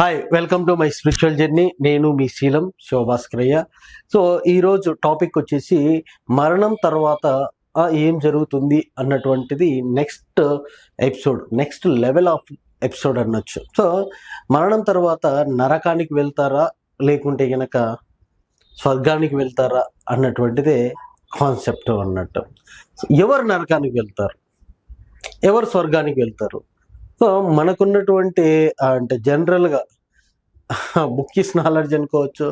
Hi welcome to my spiritual journey నేను మీ శీలం శోభాస్కరయ్య. So ఈరోజు టాపిక్ వచ్చేసి మరణం తర్వాత ఏం జరుగుతుంది అన్నటువంటిది next episode next level of episode అనొచ్చు. సో మరణం తర్వాత నరకానికి వెళ్తారా? లేకుంటే గనక స్వర్గానికి వెళ్తారా? అన్నటువంటిదే కాన్సెప్ట్ అన్నట్టు. ఎవరు నరకానికి వెళ్తారు? ఎవరు స్వర్గానికి వెళ్తారు? మనకున్నటువంటి అంటే జనరల్గా బుక్కిస్ నాలెడ్జ్ అనుకోవచ్చు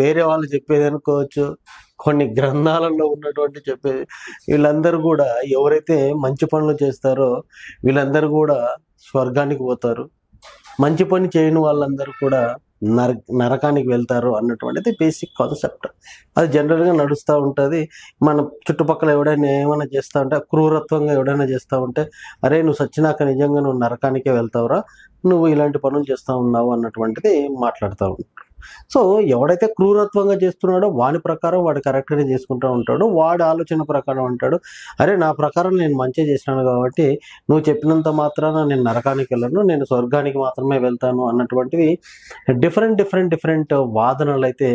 వేరే వాళ్ళు చెప్పేది అనుకోవచ్చు కొన్ని గ్రంథాలలో ఉన్నటువంటి చెప్పేది వీళ్ళందరూ కూడా ఎవరైతే మంచి పనులు చేస్తారో వీళ్ళందరూ కూడా స్వర్గానికి పోతారు. మంచి పని చేయని వాళ్ళందరూ కూడా నర నరకానికి వెళ్తారు అన్నటువంటిది బేసిక్ కాన్సెప్ట్ అది జనరల్గా నడుస్తూ ఉంటుంది. మన చుట్టుపక్కల ఎవడైనా ఏమైనా చేస్తూ ఉంటే క్రూరత్వంగా ఎవడైనా చేస్తూ ఉంటే అరే నువ్వు సచ్చినాక నిజంగా నువ్వు నరకానికే వెళ్తావురా నువ్వు ఇలాంటి పనులు చేస్తూ ఉన్నావు అన్నటువంటిది మాట్లాడుతూ ఉంటాడు సో ఎవడైతే క్రూరత్వంగా చేస్తున్నాడో వాని ప్రకారం వాడు కరెక్ట్గా చేసుకుంటూ ఉంటాడు వాడి ఆలోచన ప్రకారం అంటాడు అరే నా ప్రకారం నేను మంచిగా చేసినాను కాబట్టి నువ్వు చెప్పినంత మాత్రాన నేను నరకానికి వెళ్ళను నేను స్వర్గానికి మాత్రమే వెళ్తాను అన్నటువంటివి డిఫరెంట్ డిఫరెంట్ డిఫరెంట్ వాదనలు అయితే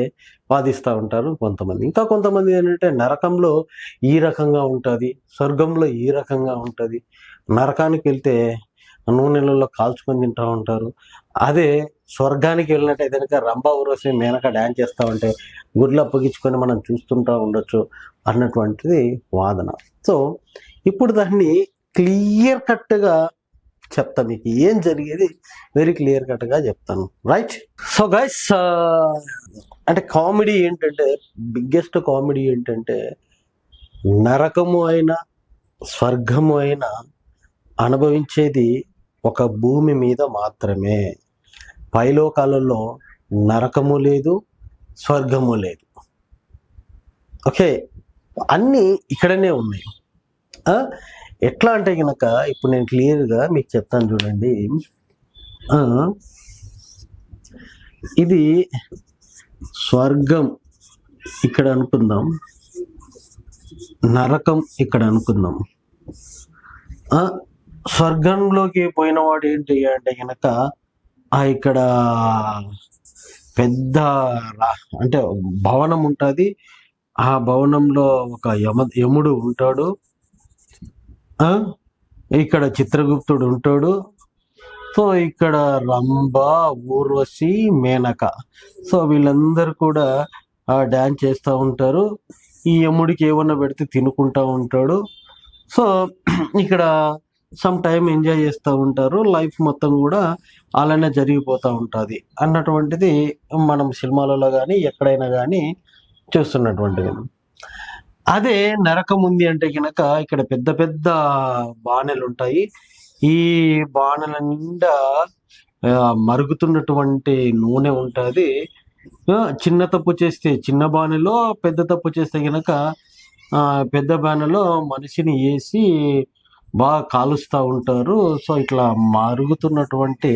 వాదిస్తూ ఉంటారు కొంతమంది. ఇంకా కొంతమంది ఏంటంటే నరకంలో ఈ రకంగా ఉంటుంది స్వర్గంలో ఈ రకంగా ఉంటుంది నరకానికి వెళ్తే నూనెలలో కాల్చుకొని తింటూ ఉంటారు. అదే స్వర్గానికి వెళ్ళినట్టు కనుక రంభా ఊరసి మేనక డ్యాన్స్ చేస్తూ ఉంటే గుడ్లు అప్పగించుకొని మనం చూస్తుంటూ ఉండొచ్చు అన్నటువంటిది వాదన. సో ఇప్పుడు దాన్ని క్లియర్ కట్గా చెప్తా మీకు. ఏం జరిగేది? వెరీ క్లియర్ కట్గా చెప్తాను. రైట్? సో గైస్ అంటే కామెడీ ఏంటంటే బిగ్గెస్ట్ కామెడీ ఏంటంటే నరకము అయినా స్వర్గము అయినా అనుభవించేది ఒక భూమి మీద మాత్రమే. పైలోకాలలో నరకము లేదు స్వర్గము లేదు. ఓకే? అన్నీ ఇక్కడనే ఉన్నాయి. ఎట్లా అంటే కనుక ఇప్పుడు నేను క్లియర్గా మీకు చెప్తాను చూడండి. ఇది స్వర్గం ఇక్కడ అనుకుందాం. నరకం ఇక్కడ అనుకుందాం. స్వర్గంలోకి పోయిన వాడు ఏంటి అంటే కనుక ఆ ఇక్కడ పెద్ద అంటే భవనం ఉంటుంది. ఆ భవనంలో ఒక యమ యముడు ఉంటాడు. ఆ, ఇక్కడ చిత్రగుప్తుడు ఉంటాడు. సో ఇక్కడ రంభ ఊర్వశి మేనక. సో వీళ్ళందరూ కూడా డ్యాన్స్ చేస్తూ ఉంటారు. ఈ యముడికి ఏమన్నా పెడితే తినుకుంటా ఉంటాడు. సో ఇక్కడ సమ్ టైం ఎంజాయ్ చేస్తూ ఉంటారు. లైఫ్ మొత్తం కూడా అలానే జరిగిపోతూ ఉంటుంది. అన్నటువంటిది మనం సినిమాలలో కానీ ఎక్కడైనా కానీ చూస్తున్నటువంటిది. అదే నరకం ఉంది అంటే కనుక ఇక్కడ పెద్ద పెద్ద బాణలు ఉంటాయి. ఈ బాణల నిండా మరుగుతున్నటువంటి నూనె ఉంటుంది. చిన్న తప్పు చేస్తే చిన్న బాణలో పెద్ద తప్పు చేస్తే కనుక పెద్ద బాణలో మనిషిని వేసి బాగా కాలుస్తూ ఉంటారు. సో ఇట్లా మరుగుతున్నటువంటి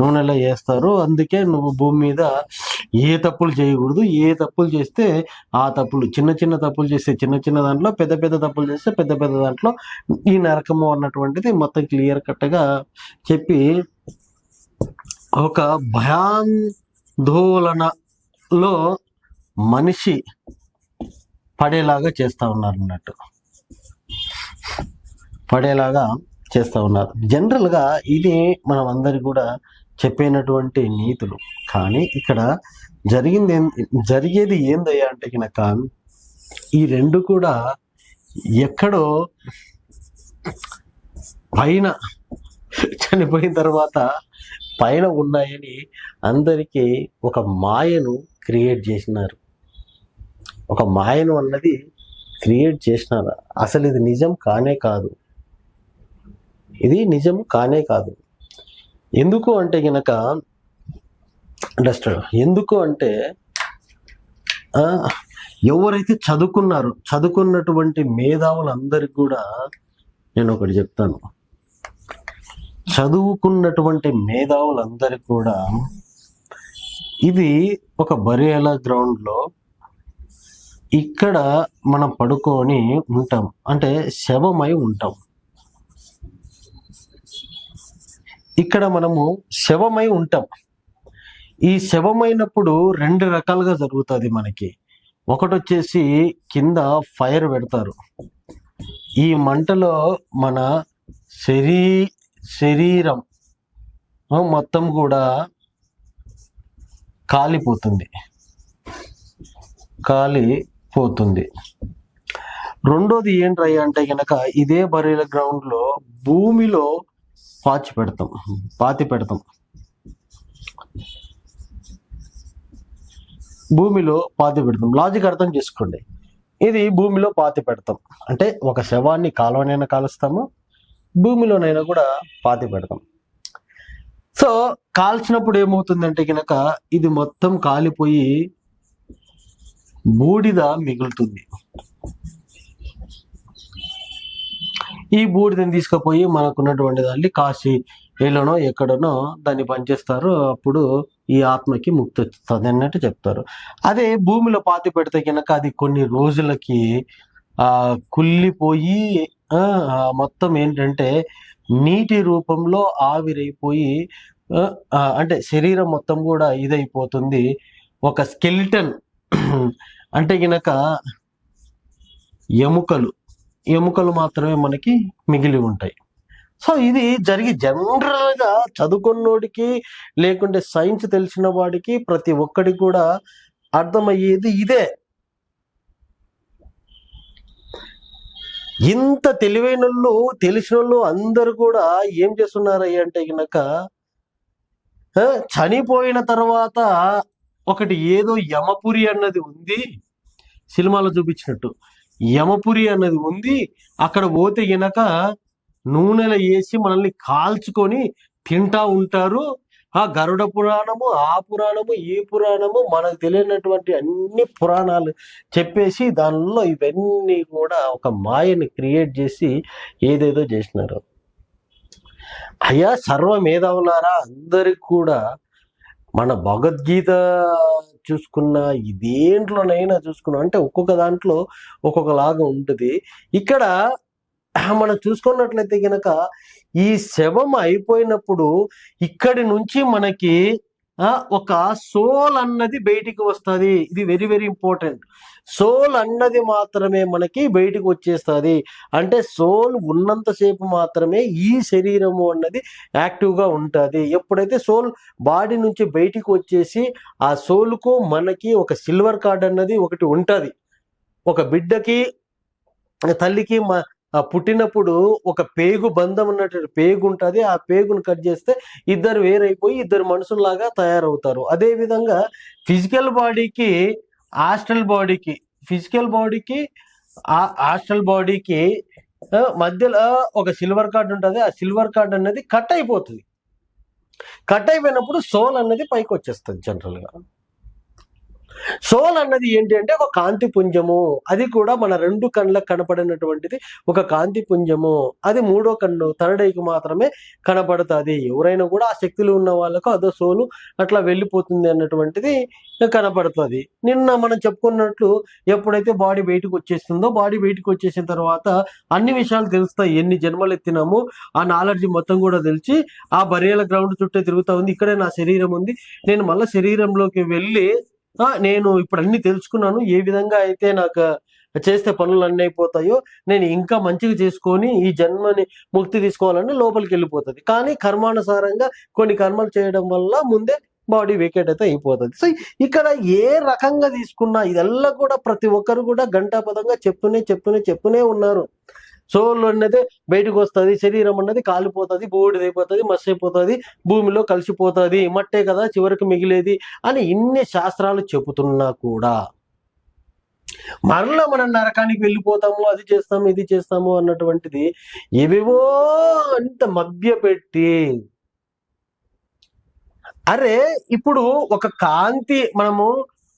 నూనెలో వేస్తారు. అందుకే నువ్వు భూమి మీద ఏ తప్పులు చేయకూడదు. ఏ తప్పులు చేస్తే ఆ తప్పులు చిన్న చిన్న తప్పులు చేస్తే చిన్న చిన్న దాంట్లో పెద్ద పెద్ద తప్పులు చేస్తే పెద్ద పెద్ద దాంట్లో ఈ నరకము అన్నటువంటిది మొత్తం క్లియర్ కట్గా చెప్పి ఒక భయాందోళనలో మనిషి పడేలాగా చేస్తూ ఉన్నారు అన్నట్టు పడేలాగా చేస్తూ ఉన్నారు. జనరల్గా ఇది మనం అందరికీ కూడా చెప్పినటువంటి నీతులు. కానీ ఇక్కడ జరిగింది ఏం- జరిగేది ఏందయ్యా అంటే కనుక ఈ రెండు కూడా ఎక్కడో పైన చనిపోయిన తర్వాత పైన ఉన్నాయని అందరికీ ఒక మాయను క్రియేట్ చేసినారు. ఒక మాయను అన్నది క్రియేట్ చేసినారు. అసలు ఇది నిజం కానే కాదు. ఇది నిజం కానే కాదు. ఎందుకు అంటే గనక అండర్స్టాండ్ ఎందుకు అంటే ఆ, ఎవరైతే చదువుకున్నారు చదువుకున్నటువంటి మేధావులందరికీ కూడా నేను ఒకటి చెప్తాను. చదువుకున్నటువంటి మేధావులందరికీ కూడా ఇది ఒక బరియాల గ్రౌండ్లో ఇక్కడ మనం పడుకొని ఉంటాం. అంటే శవమై ఉంటాం. ఇక్కడ మనము శవమై ఉంటాం. ఈ శవమైనప్పుడు రెండు రకాలుగా జరుగుతుంది మనకి. ఒకటి వచ్చేసి కింద ఫైర్ పెడతారు. ఈ మంటలో మన శరీ శరీరం మొత్తం కూడా కాలిపోతుంది. కాలిపోతుంది. రెండోది ఏంట్రయ్య అంటే గనక ఇదే బరీల గ్రౌండ్లో భూమిలో పాచి పెడతాం. పాతి పెడతాం. భూమిలో పాతి పెడతాం. లాజిక్ అర్థం చేసుకోండి. ఇది భూమిలో పాతి పెడతాం. అంటే ఒక శవాన్ని కాలువనైనా కాలుస్తాము భూమిలోనైనా కూడా పాతి పెడతాం. సో కాల్చినప్పుడు ఏమవుతుందంటే కనుక ఇది మొత్తం కాలిపోయి బూడిద మిగులుతుంది. ఈ బూడిదని తీసుకుపోయి మనకున్నటువంటి దాన్ని కాశీ ఎలానో ఎక్కడనో దాన్ని పనిచేస్తారు అప్పుడు ఈ ఆత్మకి ముక్తి వస్తుంది అన్నట్టు చెప్తారు. అదే భూమిలో పాతి పెడితే కనుక అది కొన్ని రోజులకి ఆ కుళ్ళిపోయి మొత్తం ఏంటంటే నీటి రూపంలో ఆవిరైపోయి అంటే శరీరం మొత్తం కూడా ఇదైపోతుంది. ఒక స్కెలిటన్ అంటే కనుక ఎముకలు ఎముకలు మాత్రమే మనకి మిగిలి ఉంటాయి. సో ఇది జరిగి జనరల్గా చదువుకున్నోడికి లేకుంటే సైన్స్ తెలిసిన వాడికి ప్రతి ఒక్కడికి కూడా అర్థమయ్యేది ఇదే. ఇంత తెలివైన వాళ్ళు తెలిసిన వాళ్ళు అందరు కూడా ఏం చేస్తున్నారయ్య అంటే గనక ఆ, చనిపోయిన తర్వాత ఒకటి ఏదో యమపురి అన్నది ఉంది సినిమాలో చూపించినట్టు. యమపురి అన్నది ఉంది. అక్కడ పోతే గనక నూనెలో వేసి మనల్ని కాల్చుకొని తింటా ఉంటారు. ఆ గరుడ పురాణము ఆ పురాణము ఈ పురాణము మనకు తెలియనటువంటి అన్ని పురాణాలు చెప్పేసి దానిలో ఇవన్నీ కూడా ఒక మాయని క్రియేట్ చేసి ఏదేదో చేసినారు. అయ్యా సర్వ మేధావులారా అందరికి కూడా మన భగవద్గీత చూసుకున్న ఈ దేంట్లోనైనా చూసుకున్నా. అంటే ఒక్కొక్క దాంట్లో ఒక్కొక్కలాగా ఉంటుంది. ఇక్కడ మనం చూసుకున్నట్లయితే గనక ఈ శవం అయిపోయినప్పుడు ఇక్కడి నుంచి మనకి ఒక సోల్ అన్నది బయటికి వస్తుంది. ఇది వెరీ వెరీ ఇంపార్టెంట్ సోల్ అన్నది మాత్రమే మనకి బయటికి వచ్చేస్తుంది. అంటే సోల్ ఉన్నంతసేపు మాత్రమే ఈ శరీరము అన్నది యాక్టివ్గా ఉంటుంది. ఎప్పుడైతే సోల్ బాడీ నుంచి బయటికి వచ్చేసి ఆ సోలుకు మనకి ఒక సిల్వర్ కార్డ్ అన్నది ఒకటి ఉంటుంది. ఒక బిడ్డకి తల్లికి మా ఆ పుట్టినప్పుడు ఒక పేగు బంధం ఉన్నటువంటి పేగు ఉంటుంది. ఆ పేగును కట్ చేస్తే ఇద్దరు వేరైపోయి ఇద్దరు మనుషుల్లాగా తయారవుతారు. అదేవిధంగా ఫిజికల్ బాడీకి హాస్టల్ బాడీకి ఫిజికల్ బాడీకి హాస్టల్ బాడీకి మధ్యలో ఒక సిల్వర్ కార్డ్ ఉంటుంది. ఆ సిల్వర్ కార్డ్ అనేది కట్ అయిపోతుంది. కట్ అయిపోయినప్పుడు సోల్ అన్నది పైకి వచ్చేస్తుంది జనరల్గా. సోల్ అన్నది ఏంటి అంటే ఒక కాంతి పుంజము. అది కూడా మన రెండు కళ్ళకు కనపడినటువంటిది ఒక కాంతి పుంజము. అది మూడో కన్ను థర్డ్ ఐకి మాత్రమే కనపడుతుంది. ఎవరైనా కూడా ఆ శక్తులు ఉన్న వాళ్ళకు అదో సోలు అట్లా వెళ్ళిపోతుంది అన్నటువంటిది కనపడుతుంది. నిన్న మనం చెప్పుకున్నట్లు ఎప్పుడైతే బాడీ బయటకు వచ్చేస్తుందో బాడీ బయటకు వచ్చేసిన తర్వాత అన్ని విషయాలు తెలుస్తాయి. ఎన్ని జన్మలు ఎత్తినామో ఆ నాలెడ్జ్ మొత్తం కూడా తెలిసి ఆ బరియల గ్రౌండ్ చుట్టూ తిరుగుతూ ఉంది. ఇక్కడే నా శరీరం ఉంది. నేను మళ్ళీ శరీరంలోకి వెళ్ళి నేను ఇప్పుడు అన్ని తెలుసుకున్నాను. ఏ విధంగా అయితే నాకు చేస్తే పనులు అన్నీ అయిపోతాయో నేను ఇంకా మంచిగా చేసుకొని ఈ జన్మని ముక్తి తీసుకోవాలని లోపలికి వెళ్ళిపోతుంది. కానీ కర్మానుసారంగా కొన్ని కర్మలు చేయడం వల్ల ముందే బాడీ వేకేట్ అయితే అయిపోతుంది. సో ఇక్కడ ఏ రకంగా తీసుకున్నా ఇదల్లా కూడా ప్రతి ఒక్కరు కూడా గంటాపదంగా చెప్తూనే చెప్తూనే చెప్తూనే ఉన్నారు. సోల్ అన్నది బయటకు వస్తుంది శరీరం అన్నది కాలిపోతుంది బూడిదైపోతుంది మస్ అయిపోతుంది భూమిలో కలిసిపోతుంది మట్టే కదా చివరికి మిగిలేది అని ఇన్ని శాస్త్రాలు చెబుతున్నా కూడా. మరలా మనం నరకానికి వెళ్ళిపోతాము అది చేస్తాము ఇది చేస్తాము అన్నటువంటిది ఏవేవో అంత మభ్య పెట్టి అరే ఇప్పుడు ఒక కాంతి మనము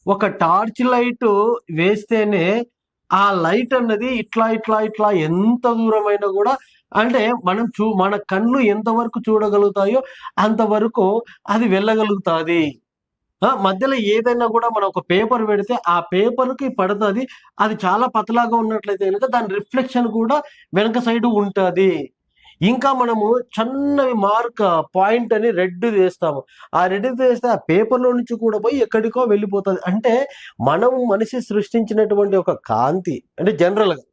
ఒక టార్చ్ లైట్ వేస్తేనే ఆ లైట్ అన్నది ఇట్లా ఇట్లా ఇట్లా ఎంత దూరమైనా కూడా అంటే మనం చూ మన కళ్ళు ఎంతవరకు చూడగలుగుతాయో అంతవరకు అది వెళ్ళగలుగుతాది. ఆ మధ్యలో ఏదైనా కూడా మనం ఒక పేపర్ పెడితే ఆ పేపర్కి పడుతుంది అది చాలా పతలాగా ఉన్నట్లయితే కనుక దాని రిఫ్లెక్షన్ కూడా వెనక సైడ్ ఉంటుంది. ఇంకా మనము చిన్నవి మార్క్ పాయింట్ అని రెడ్ వేస్తాము. ఆ రెడ్ వేస్తే ఆ పేపర్లో నుంచి కూడా పోయి ఎక్కడికో వెళ్ళిపోతుంది. అంటే మనం మనిషి సృష్టించినటువంటి ఒక కాంతి అంటే జనరల్గా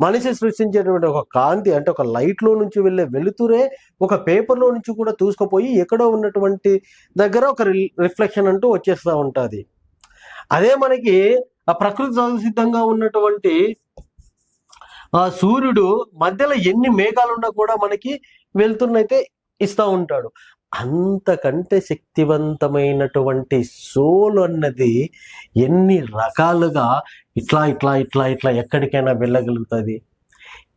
మనిషి సృష్టించేటువంటి ఒక కాంతి అంటే ఒక లైట్లో నుంచి వెళ్ళే వెలుతురే ఒక పేపర్లో నుంచి కూడా దూసుకుపోయి ఎక్కడో ఉన్నటువంటి దగ్గర ఒక రిఫ్లెక్షన్ అంటూ వచ్చేస్తూ ఉంటుంది. అదే మనకి ఆ ప్రకృతి సిద్ధంగా ఉన్నటువంటి ఆ సూర్యుడు మధ్యలో ఎన్ని మేఘాలున్నా కూడా మనకి వెళ్తున్నైతే ఇస్తూ ఉంటాడు. అంతకంటే శక్తివంతమైనటువంటి సోల్ అన్నది ఎన్ని రకాలుగా ఇట్లా ఇట్లా ఇట్లా ఇట్లా ఎక్కడికైనా వెళ్ళగలుగుతుంది.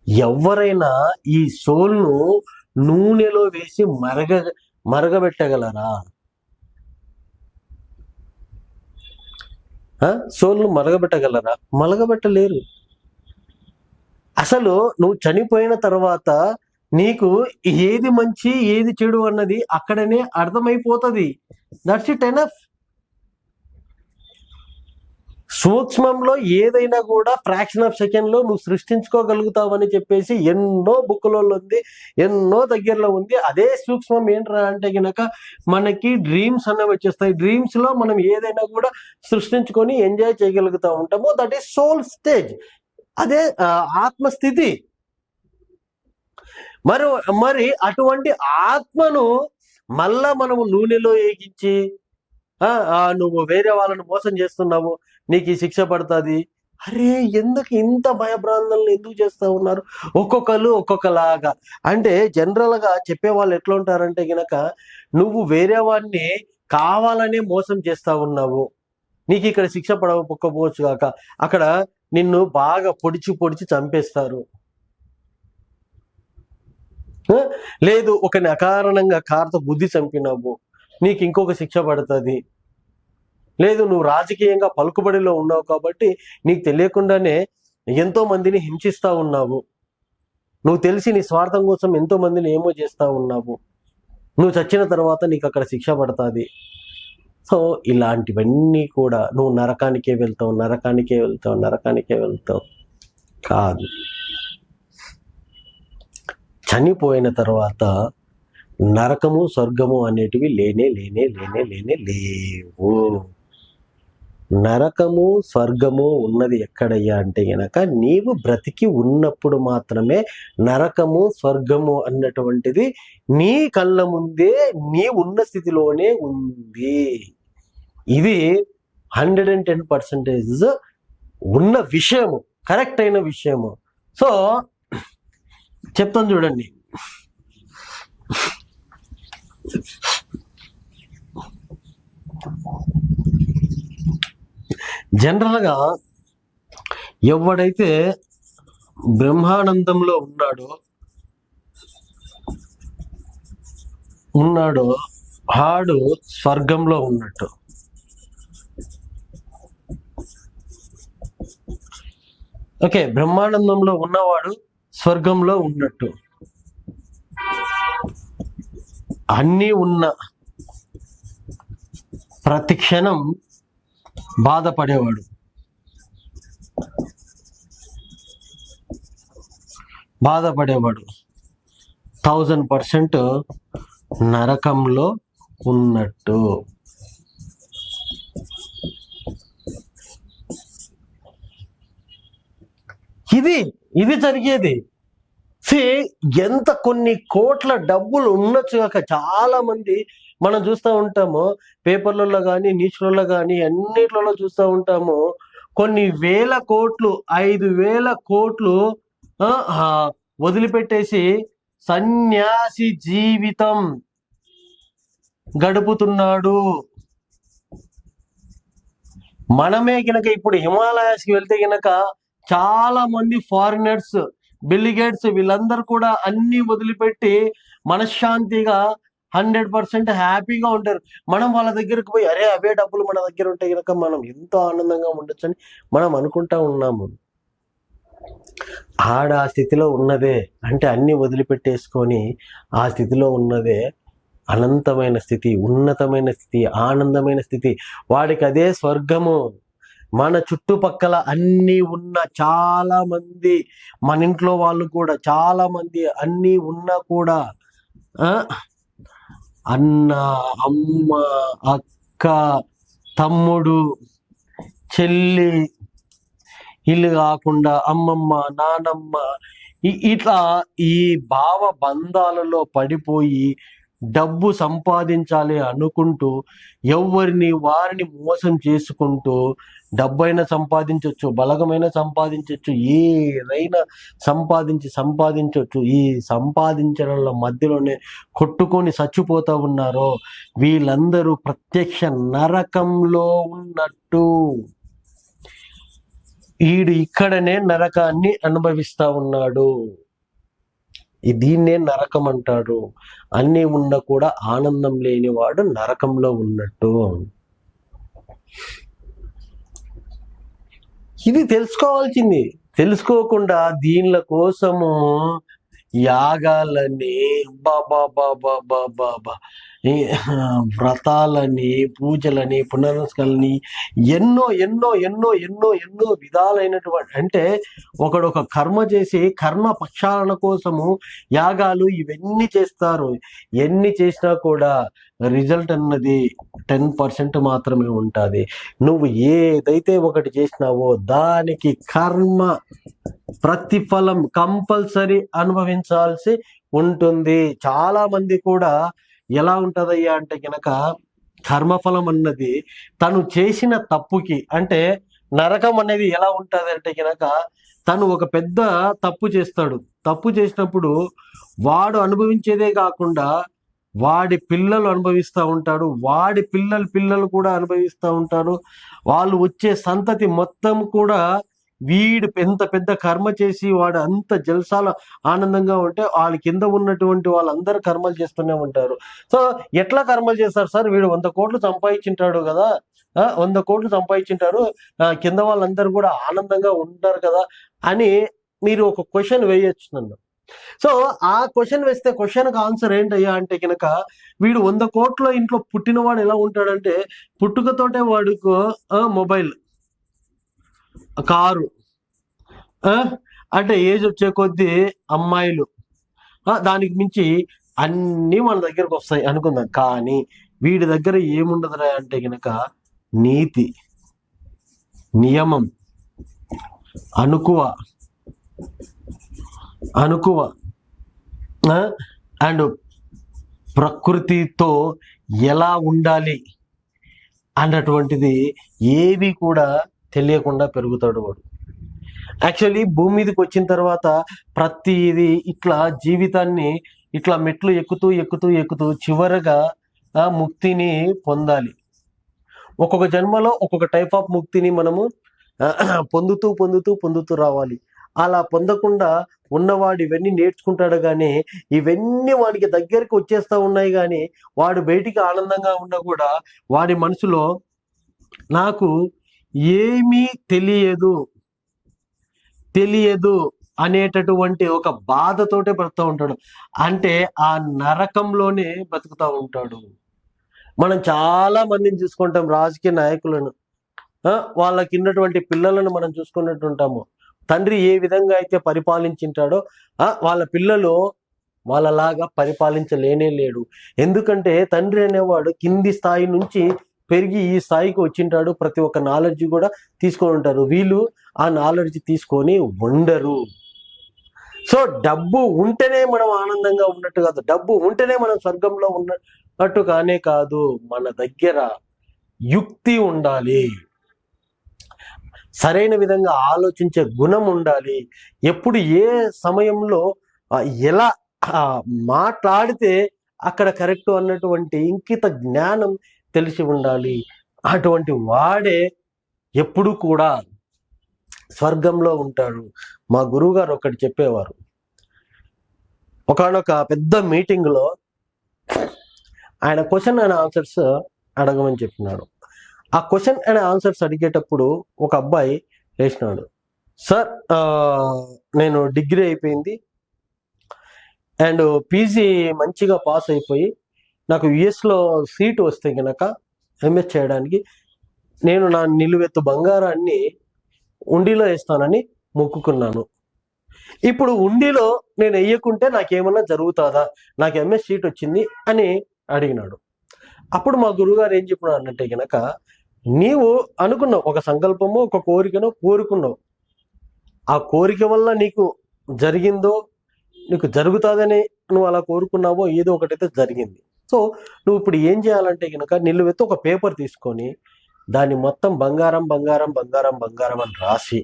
ఎవరైనా ఈ సోల్ను నూనెలో వేసి మరగ మరగబెట్టగలరా? ఆ? సోల్ను మరగబెట్టగలరా? మరగబెట్టలేరు అసలు నువ్వు చనిపోయిన తర్వాత నీకు ఏది మంచి ఏది చెడు అన్నది అక్కడనే అర్థమైపోతుంది. దట్స్ ఇట్ ఎనఫ్ సూక్ష్మంలో ఏదైనా కూడా ఫ్రాక్షన్ ఆఫ్ సెకండ్లో నువ్వు సృష్టించుకోగలుగుతావు అని చెప్పేసి ఎన్నో బుక్కులలో ఉంది ఎన్నో దగ్గరలో ఉంది. అదే సూక్ష్మం ఏంట్రా అంటే గనక మనకి డ్రీమ్స్ అనేవి వచ్చేస్తాయి. డ్రీమ్స్లో మనం ఏదైనా కూడా సృష్టించుకొని ఎంజాయ్ చేయగలుగుతూ ఉంటాము. దట్ ఈస్ సోల్ స్టేజ్ అదే ఆత్మస్థితి. మరి మరి అటువంటి ఆత్మను మళ్ళా మనము నూనెలో ఏగించి ఆ, నువ్వు వేరే వాళ్ళని మోసం చేస్తున్నావు నీకు ఈ శిక్ష పడుతుంది. అరే ఎందుకు ఇంత భయభ్రాంతులను ఎందుకు చేస్తా ఉన్నారు? ఒక్కొక్కరు ఒక్కొక్కలాగా. అంటే జనరల్గా చెప్పే వాళ్ళు ఎట్లా ఉంటారంటే గనక నువ్వు వేరే వాడిని కావాలనే మోసం చేస్తూ ఉన్నావు. నీకు ఇక్కడ శిక్ష పడకపోవచ్చు కాక. అక్కడ నిన్ను బాగా పొడిచి పొడిచి చంపేస్తారు. లేదు ఒక అకారణంగా కారుతో బుద్ధి చంపినావు. నీకు ఇంకొక శిక్ష పడుతుంది. లేదు నువ్వు రాజకీయంగా పలుకుబడిలో ఉన్నావు కాబట్టి నీకు తెలియకుండానే ఎంతో మందిని హింసిస్తూ ఉన్నావు. నువ్వు తెలిసి నీ స్వార్థం కోసం ఎంతో మందిని ఏమో చేస్తూ ఉన్నావు. నువ్వు చచ్చిన తర్వాత నీకు అక్కడ శిక్ష పడుతుంది. సో ఇలాంటివన్నీ కూడా నువ్వు నరకానికే వెళ్తావు నరకానికే వెళ్తావు నరకానికే వెళ్తావు. కాదు. చనిపోయిన తర్వాత నరకము స్వర్గము అనేటివి లేనే లేనే లేనే లేనే లేవు. నరకము స్వర్గము ఉన్నది ఎక్కడయ్యా అంటే గనక నీవు బ్రతికి ఉన్నప్పుడు మాత్రమే నరకము స్వర్గము అన్నటువంటిది నీ కళ్ళ ముందే నీ ఉన్న స్థితిలోనే ఉంది. ఇది హండ్రెడ్ అండ్ టెన్ పర్సెంటేజ్ ఉన్న విషయము కరెక్ట్ అయిన విషయము. సో చెప్తాను చూడండి. జనరల్గా ఎవడైతే బ్రహ్మానందంలో ఉన్నాడో ఉన్నాడో ఆడు స్వర్గంలో ఉన్నట్టు. ఓకే బ్రహ్మానందంలో ఉన్నవాడు స్వర్గంలో ఉన్నట్టు. అన్నీ ఉన్న ప్రతి క్షణం బాధపడేవాడు. బాధపడేవాడు. థౌజండ్ పర్సెంట్ నరకంలో ఉన్నట్టు. ఇది ఇది జరిగేది. ఎంత కొన్ని కోట్ల డబ్బులు ఉండొచ్చు కాక చాలా మంది మనం చూస్తూ ఉంటాము. పేపర్లలో కానీ న్యూస్లలో కానీ అన్నిట్లలో చూస్తూ ఉంటాము. కొన్ని వేల కోట్లు ఐదు వేల కోట్లు వదిలిపెట్టేసి సన్యాసి జీవితం గడుపుతున్నాడు. మనమే గనక ఇప్పుడు హిమాలయాస్కి వెళ్తే గనక చాలా మంది ఫారినర్స్ బిల్లిగేట్స్ వీళ్ళందరూ కూడా అన్ని వదిలిపెట్టి మనశ్శాంతిగా హండ్రెడ్ పర్సెంట్ హ్యాపీగా ఉంటారు. మనం వాళ్ళ దగ్గరకు పోయి అరే అవే డబ్బులు మన దగ్గర ఉంటే కనుక మనం ఎంతో ఆనందంగా ఉండొచ్చు అని మనం అనుకుంటా ఉన్నాము. ఆడ ఆ స్థితిలో ఉన్నదే అంటే అన్ని వదిలిపెట్టేసుకొని ఆ స్థితిలో ఉన్నదే అనంతమైన స్థితి ఉన్నతమైన స్థితి ఆనందమైన స్థితి. వాడికి అదే స్వర్గము. మన చుట్టుపక్కల అన్ని ఉన్న చాలా మంది మన ఇంట్లో వాళ్ళు కూడా చాలా మంది అన్ని ఉన్నా కూడా అన్న అమ్మ అక్క తమ్ముడు చెల్లి ఇల్లు కాకుండా అమ్మమ్మ నానమ్మ ఇ- ఇట్లా ఈ భావ బంధాలలో పడిపోయి డబ్బు సంపాదించాలి అనుకుంటూ ఎవరిని వారిని మోసం చేసుకుంటూ డబ్బైనా సంపాదించవచ్చు బలగమైన సంపాదించవచ్చు ఏదైనా సంపాదించి సంపాదించవచ్చు ఈ సంపాదించడంలో మధ్యలోనే కొట్టుకొని చచ్చిపోతా ఉన్నారో వీళ్ళందరూ ప్రత్యక్ష నరకంలో ఉన్నట్టు. వీడు ఇక్కడనే నరకాన్ని అనుభవిస్తా ఉన్నాడు. దీన్నే నరకం అంటాడు అన్నీ ఉన్నా కూడా ఆనందం లేనివాడు నరకంలో ఉన్నట్టు. ఇది తెలుసుకోవాల్సింది. తెలుసుకోకుండా దీనిల కోసము యాగాలని బాబా బాబా బాబా బా వ్రతాలని పూజలని పునరస్కాలని ఎన్నో ఎన్నో ఎన్నో ఎన్నో ఎన్నో విధాలైనటువంటి అంటే ఒకడొక కర్మ చేసి కర్మ పక్షాలన కోసము యాగాలు ఇవన్నీ చేస్తారు. ఎన్ని చేసినా కూడా రిజల్ట్ అన్నది టెన్ పర్సెంట్ మాత్రమే ఉంటుంది. నువ్వు ఏదైతే ఒకటి చేసినావో దానికి కర్మ ప్రతిఫలం కంపల్సరీ అనుభవించాల్సి ఉంటుంది. చాలామంది కూడా ఎలా ఉంటుందయ్యా అంటే గనక కర్మఫలం అన్నది తను చేసిన తప్పుకి అంటే నరకం అనేది ఎలా ఉంటుంది అంటే గనక తను ఒక పెద్ద తప్పు చేస్తాడు. తప్పు చేసినప్పుడు వాడు అనుభవించేదే కాకుండా వాడి పిల్లలు అనుభవిస్తూ ఉంటాడు. వాడి పిల్లలు పిల్లలు కూడా అనుభవిస్తూ ఉంటారు. వాళ్ళు వచ్చే సంతతి మొత్తం కూడా వీడు ఎంత పెద్ద కర్మ చేసి వాడు అంత జల్సాల ఆనందంగా ఉంటే వాళ్ళ కింద ఉన్నటువంటి వాళ్ళందరూ కర్మలు చేస్తూనే ఉంటారు. సో ఎట్లా కర్మలు చేస్తారు సార్? వీడు వంద కోట్లు సంపాదించింటాడు కదా. ఆ, వంద కోట్లు సంపాదించింటారు కింద వాళ్ళందరూ కూడా ఆనందంగా ఉంటారు కదా అని మీరు ఒక క్వశ్చన్ వేయొచ్చు నన్ను. సో ఆ క్వశ్చన్ వేస్తే క్వశ్చన్కి ఆన్సర్ ఏంటయ్యా అంటే కనుక వీడు వంద కోట్ల ఇంట్లో పుట్టినవాడు ఎలా ఉంటాడంటే పుట్టుకతోటే వాడుకు మొబైల్. కారు. ఆ, అంటే ఏజ్ వచ్చే కొద్దీ అమ్మాయిలు. ఆ, దానికి మించి అన్నీ మన దగ్గరకు వస్తాయి అనుకుందాం. కానీ వీడి దగ్గర ఏముండదురా అంటే గనక నీతి నియమం అనుకువ. అనుకువ. అండ్ ప్రకృతితో ఎలా ఉండాలి అన్నటువంటిది ఏవి కూడా తెలియకుండా పెరుగుతాడు వాడు. యాక్చువల్లీ భూమి మీదకి వచ్చిన తర్వాత ప్రతిది ఇట్లా జీవితాన్ని ఇట్లా మెట్లు ఎక్కుతూ ఎక్కుతూ ఎక్కుతూ చివరగా ఆ ముక్తిని పొందాలి. ఒక్కొక్క జన్మలో ఒక్కొక్క టైప్ ఆఫ్ ముక్తిని మనము పొందుతూ పొందుతూ పొందుతూ రావాలి. అలా పొందకుండా ఉన్నవాడు ఇవన్నీ నేర్చుకుంటాడు కానీ ఇవన్నీ వాడికి దగ్గరికి వచ్చేస్తూ ఉన్నాయి కానీ వాడు బయటికి ఆనందంగా ఉన్నా కూడా వాడి మనసులో నాకు ఏమీ తెలియదు. తెలియదు అనేటటువంటి ఒక బాధతోటే బ్రతుకుతూ ఉంటాడు. అంటే ఆ నరకంలోనే బతుకుతూ ఉంటాడు. మనం చాలా మందిని చూసుకుంటాం రాజకీయ నాయకులను. ఆ, వాళ్ళకి ఉన్నటువంటి పిల్లలను మనం చూసుకున్నట్టు ఉంటాము. తండ్రి ఏ విధంగా అయితే పరిపాలించింటాడో వాళ్ళ పిల్లలు వాళ్ళలాగా పరిపాలించలేనే లేడు. ఎందుకంటే తండ్రి అనేవాడు కింది స్థాయి నుంచి పెరిగి ఈ స్థాయికి వచ్చింటాడు ప్రతి ఒక్క నాలెడ్జ్ కూడా తీసుకొని ఉంటారు. వీళ్ళు ఆ నాలెడ్జ్ తీసుకొని ఉండరు సో డబ్బు ఉంటేనే మనం ఆనందంగా ఉన్నట్టు కాదు. డబ్బు ఉంటేనే మనం స్వర్గంలో ఉన్నట్టు కానే కాదు. మన దగ్గర యుక్తి ఉండాలి. సరైన విధంగా ఆలోచించే గుణం ఉండాలి. ఎప్పుడు ఏ సమయంలో ఎలా ఆ, మాట్లాడితే అక్కడ కరెక్ట్ అన్నటువంటి ఇంకిత జ్ఞానం తెలిసి ఉండాలి. అటువంటి వాడే ఎప్పుడు కూడా స్వర్గంలో ఉంటాడు. మా గురువుగారు ఒకటి చెప్పేవారు. ఒకనొక పెద్ద మీటింగ్లో ఆయన క్వశ్చన్ అండ్ ఆన్సర్స్ అడగమని చెప్పినాడు. ఆ క్వశ్చన్ అండ్ ఆన్సర్స్ అడిగేటప్పుడు ఒక అబ్బాయి వేసినాడు సార్ నేను డిగ్రీ అయిపోయింది. అండ్ పీజీ మంచిగా పాస్ అయిపోయి నాకు యుఎస్లో సీట్ వస్తే గనక ఎంఎస్ చేయడానికి నేను నా నిలువెత్తు బంగారాన్ని ఉండిలో వేస్తానని మొక్కుకున్నాను. ఇప్పుడు ఉండిలో నేను వేయకుంటే నాకేమన్నా జరుగుతుందా? నాకు ఎంఎస్ సీట్ వచ్చింది అని అడిగినాడు. అప్పుడు మా గురువుగారు ఏం చెప్పినాడు అన్నట్టే గనక నీవు అనుకున్నావు ఒక సంకల్పమో ఒక కోరికనో కోరుకున్నావు. ఆ కోరిక వల్ల నీకు జరిగిందో నీకు జరుగుతుందని నువ్వు అలా కోరుకున్నావో ఏదో ఒకటైతే జరిగింది. సో నువ్వు ఇప్పుడు ఏం చేయాలంటే కనుక నిలువెత్తు ఒక పేపర్ తీసుకొని దాన్ని మొత్తం బంగారం బంగారం బంగారం బంగారం అని రాసి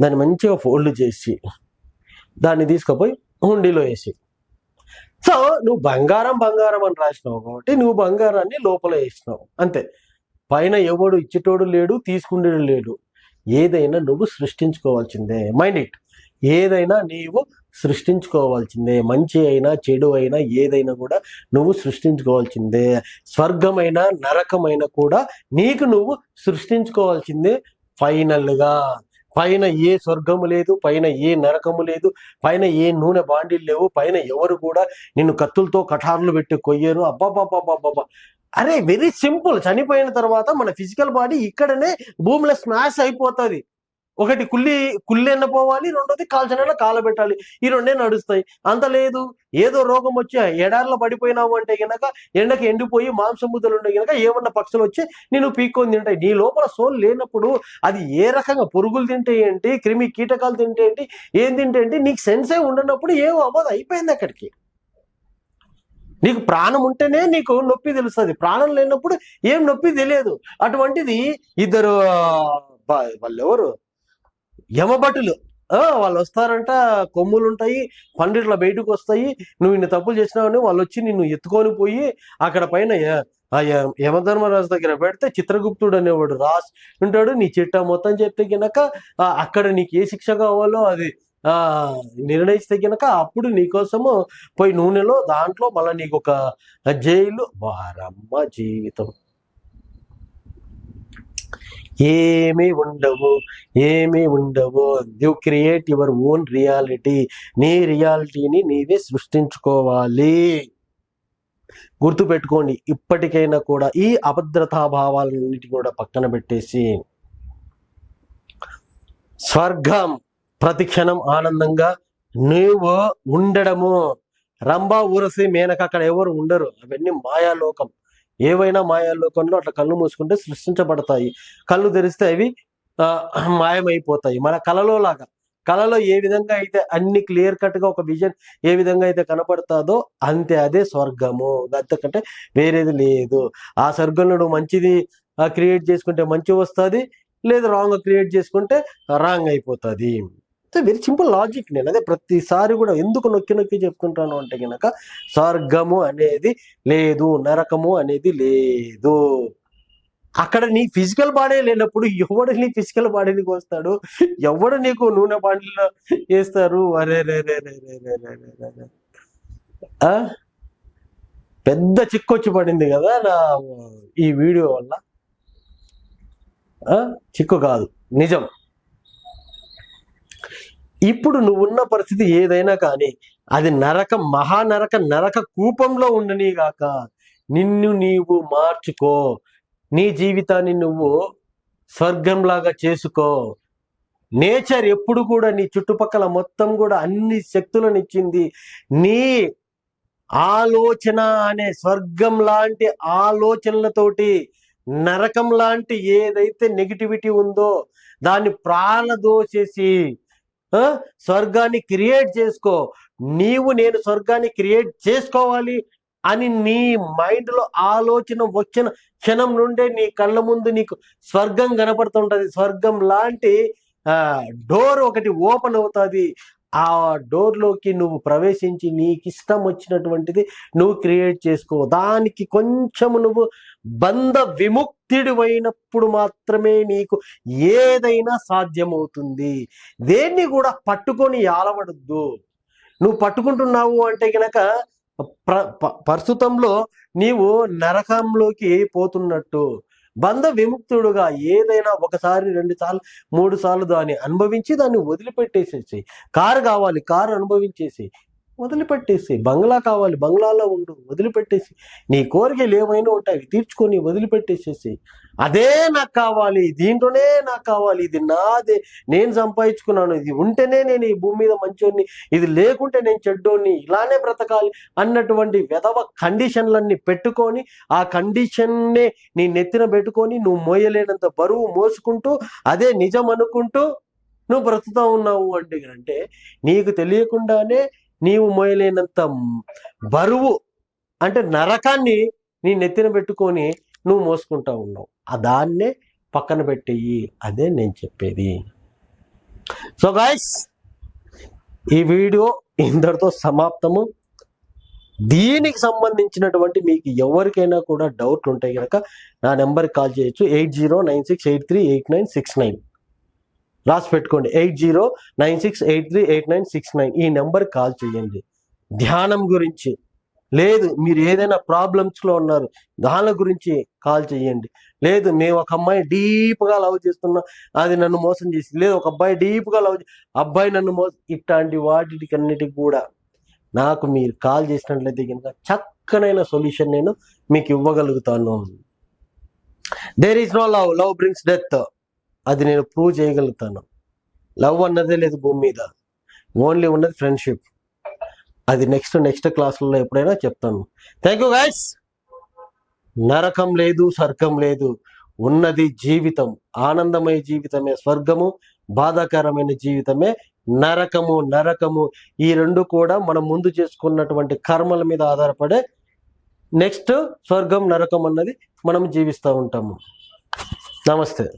దాన్ని మంచిగా ఫోల్డ్ చేసి దాన్ని తీసుకుపోయి హుండీలో వేసి. సో నువ్వు బంగారం బంగారం అని రాసినావు కాబట్టి నువ్వు బంగారాన్ని లోపల వేసినావు. అంతే. పైన ఎవడు ఇచ్చేటోడు లేడు తీసుకునేడు లేడు. ఏదైనా నువ్వు సృష్టించుకోవాల్సిందే. మైండ్ ఇట్ ఏదైనా నీవు సృష్టించుకోవాల్సిందే. మంచి అయినా చెడు అయినా ఏదైనా కూడా నువ్వు సృష్టించుకోవాల్సిందే. స్వర్గమైన నరకమైన కూడా నీకు నువ్వు సృష్టించుకోవాల్సిందే ఫైనల్గా. పైన ఏ స్వర్గము లేదు పైన ఏ నరకము లేదు పైన ఏ నూనె బాండీలు లేవు పైన ఎవరు కూడా నిన్ను కత్తులతో కఠారులు పెట్టి కొయ్యరు. అబ్బాబాబాబాబా అరే వెరీ సింపుల్. చనిపోయిన తర్వాత మన ఫిజికల్ బాడీ ఇక్కడనే భూమిలో స్మాష్ అయిపోతుంది. ఒకటి కుల్లి కుల్లెన్న పోవాలి రెండోది కాల్చనైనా కాలబెట్టాలి. ఈ రెండే నడుస్తాయి. అంత లేదు. ఏదో రోగం వచ్చి ఎడారిలో పడిపోయినావు అంటే గనక ఎండకి ఎండిపోయి మాంసం ముద్దలు ఉండే గనక ఏమన్నా పక్షులు వచ్చి నేను పీక్కొని తింటాయి. నీ లోపల సోల్ లేనప్పుడు అది ఏ రకంగా పురుగులు తింటే ఏంటి క్రిమి కీటకాలు తింటే ఏంటి ఏం తింటే ఏంటి నీకు సెన్సే ఉండనప్పుడు ఏం అవ్వదు. అయిపోయింది అక్కడికి. నీకు ప్రాణం ఉంటేనే నీకు నొప్పి తెలుస్తుంది. ప్రాణం లేనప్పుడు ఏం నొప్పి తెలియదు. అటువంటిది ఇద్దరు వాళ్ళెవరు? ఎవరు యమభటులు. ఆ, వాళ్ళు వస్తారంట కొమ్ములు ఉంటాయి పండిట్ల బయటకు వస్తాయి నువ్వు ఇన్ని తప్పులు చేసినావని వాళ్ళు వచ్చి నిన్ను ఎత్తుకొని పోయి అక్కడ పైన యమధర్మరాజు దగ్గర పెడితే చిత్రగుప్తుడు అనేవాడు రాస్ ఉంటాడు నీ చిట్టా మొత్తం చెప్తే గినక ఆ, అక్కడ నీకు ఏ శిక్ష కావాలో అది ఆ నిర్ణయిస్తే గనక అప్పుడు నీకోసము పోయి నూనెలో దాంట్లో మళ్ళీ నీకు ఒక జైలు. వారమ్మ జీవితం. ఏమీ ఉండవు ఏమీ ఉండవు. You create your own reality నీ రియాలిటీని నీవే సృష్టించుకోవాలి. గుర్తుపెట్టుకోండి ఇప్పటికైనా కూడా ఈ అభద్రతాభావాలన్నిటి కూడా పక్కన పెట్టేసి స్వర్గం ప్రతిక్షణం ఆనందంగా నువ్వు ఉండడము. రంభా ఊరసి మేనక అక్కడ ఎవరు ఉండరు. అవన్నీ మాయాలోకం. ఏవైనా మాయాలోకంలో అట్లా కళ్ళు మూసుకుంటే సృష్టించబడతాయి. కళ్ళు తెరిస్తే అవి మాయమైపోతాయి. మన కళలో లాగా. కళలో ఏ విధంగా అయితే అన్ని క్లియర్ కట్గా ఒక విజన్ ఏ విధంగా అయితే కనపడుతుందో అంతే అదే స్వర్గము. అంతకంటే వేరేది లేదు. ఆ స్వర్గంలో నువ్వు మంచిది క్రియేట్ చేసుకుంటే మంచి వస్తుంది లేదు రాంగ్ క్రియేట్ చేసుకుంటే రాంగ్ అయిపోతుంది. వెరీ సింపుల్ లాజిక్ నేను. అదే ప్రతిసారి కూడా ఎందుకు నొక్కి నొక్కి చెప్తుంటాను అంటే కనుక స్వర్గము అనేది లేదు నరకము అనేది లేదు. అక్కడ నీ ఫిజికల్ బాడీ లేనప్పుడు ఎవడు నీ ఫిజికల్ బాడీని వస్తాడు ఎవడు నీకు నూనె బాండిలో వేస్తారు? అరే రే రే రే రే రే రే రే రే రే. ఆ? పెద్ద చిక్కొచ్చి పడింది కదా నా ఈ వీడియో వల్ల? ఆ? చిక్కు కాదు. నిజం. ఇప్పుడు నువ్వున్న పరిస్థితి ఏదైనా కానీ అది నరక మహానరక నరక కూపంలో ఉండనీగాక నిన్ను నీవు మార్చుకో. నీ జీవితాన్ని నువ్వు స్వర్గంలాగా చేసుకో. నేచర్ ఎప్పుడు కూడా నీ చుట్టుపక్కల మొత్తం కూడా అన్ని శక్తులను ఇచ్చింది నీ ఆలోచన అనే స్వర్గం లాంటి ఆలోచనలతోటి నరకం లాంటి ఏదైతే నెగిటివిటీ ఉందో దాన్ని ప్రాణదోసేసి స్వర్గాన్ని క్రియేట్ చేసుకో. నీవు నేను స్వర్గాన్ని క్రియేట్ చేసుకోవాలి అని నీ మైండ్లో ఆలోచన వచ్చిన క్షణం నుండే నీ కళ్ళ ముందు నీకు స్వర్గం కనపడుతుంటది. స్వర్గం లాంటి ఆ డోర్ ఒకటి ఓపెన్ అవుతుంది. ఆ డోర్లోకి నువ్వు ప్రవేశించి నీకు ఇష్టం వచ్చినటువంటిది నువ్వు క్రియేట్ చేసుకో. దానికి కొంచెం నువ్వు బంధ విముక్తుడివైనప్పుడు మాత్రమే నీకు ఏదైనా సాధ్యమవుతుంది. దేన్ని కూడా పట్టుకొని ఆలవడద్దు. నువ్వు పట్టుకుంటున్నావు అంటే గనక ప్ర ప్రస్తుతంలో నీవు నరకంలోకి పోతున్నట్టు. బంధ విముక్తుడుగా ఏదైనా ఒకసారి రెండు సార్లు మూడు సార్లు దాన్ని అనుభవించి దాన్ని వదిలిపెట్టేసేసి కారు కావాలి కారు అనుభవించేసి వదిలిపెట్టేసి బంగ్లా కావాలి బంగ్లాలో ఉండు వదిలిపెట్టేసి నీ కోరికలు ఏమైనా ఉంటాయి అవి తీర్చుకొని వదిలిపెట్టేసేసి అదే నాకు కావాలి దీంట్లోనే నాకు కావాలి ఇది నాదే నేను సంపాదించుకున్నాను ఇది ఉంటేనే నేను ఈ భూమి మీద మంచోడిని ఇది లేకుంటే నేను చెడ్డోడిని ఇలానే బ్రతకాలి అన్నటువంటి వెధవ కండిషన్లన్నీ పెట్టుకొని ఆ కండిషన్నే నీ నెత్తిన పెట్టుకొని నువ్వు మోయలేనంత బరువు మోసుకుంటూ అదే నిజం అనుకుంటూ నువ్వు బ్రతుకుతా ఉన్నావు అంటే నీకు తెలియకుండానే నీవు మోయలేనంత బరువు అంటే నరకాన్ని నీ నెత్తిన పెట్టుకొని నువ్వు మోసుకుంటా ఉన్నావు. ఆ దాన్నే పక్కన పెట్టేయి. అదే నేను చెప్పేది. సో గాయస్ ఈ వీడియో ఇందరితో సమాప్తము. దీనికి సంబంధించినటువంటి మీకు ఎవరికైనా కూడా డౌట్ ఉంటాయి కనుక నా నెంబర్కి కాల్ చేయొచ్చు. Eight zero nine six eight three eight nine six nine. రాసి పెట్టుకోండి. Eight zero nine six eight three eight nine six nine. ఈ నెంబర్కి కాల్ చేయండి. ధ్యానం గురించి లేదు మీరు ఏదైనా ప్రాబ్లమ్స్లో ఉన్నారు దాని గురించి కాల్ చేయండి. లేదు నేను ఒక అమ్మాయి డీప్గా లవ్ చేస్తున్నా అది నన్ను మోసం చేసి లేదు ఒక అబ్బాయి డీప్గా లవ్ అబ్బాయి నన్ను మోసం ఇట్లాంటి వాటికన్నిటికి కూడా నాకు మీరు కాల్ చేసినట్లయితే కనుక చక్కనైన సొల్యూషన్ నేను మీకు ఇవ్వగలుగుతాను. There is no love love brings death అది నేను ప్రూవ్ చేయగలుగుతాను. లవ్ అన్నదే లేదు భూమి మీద. ఓన్లీ ఉన్నది ఫ్రెండ్షిప్ అది నెక్స్ట్ నెక్స్ట్ క్లాసుల్లో ఎప్పుడైనా చెప్తాను. థ్యాంక్ యూ గైస్ నరకం లేదు స్వర్గం లేదు. ఉన్నది జీవితం. ఆనందమయ జీవితమే స్వర్గము. బాధాకరమైన జీవితమే నరకము నరకము. ఈ రెండు కూడా మనం ముందు చేసుకున్నటువంటి కర్మల మీద ఆధారపడే నెక్స్ట్ స్వర్గం నరకం అన్నది మనం జీవిస్తూ ఉంటాము. నమస్తే.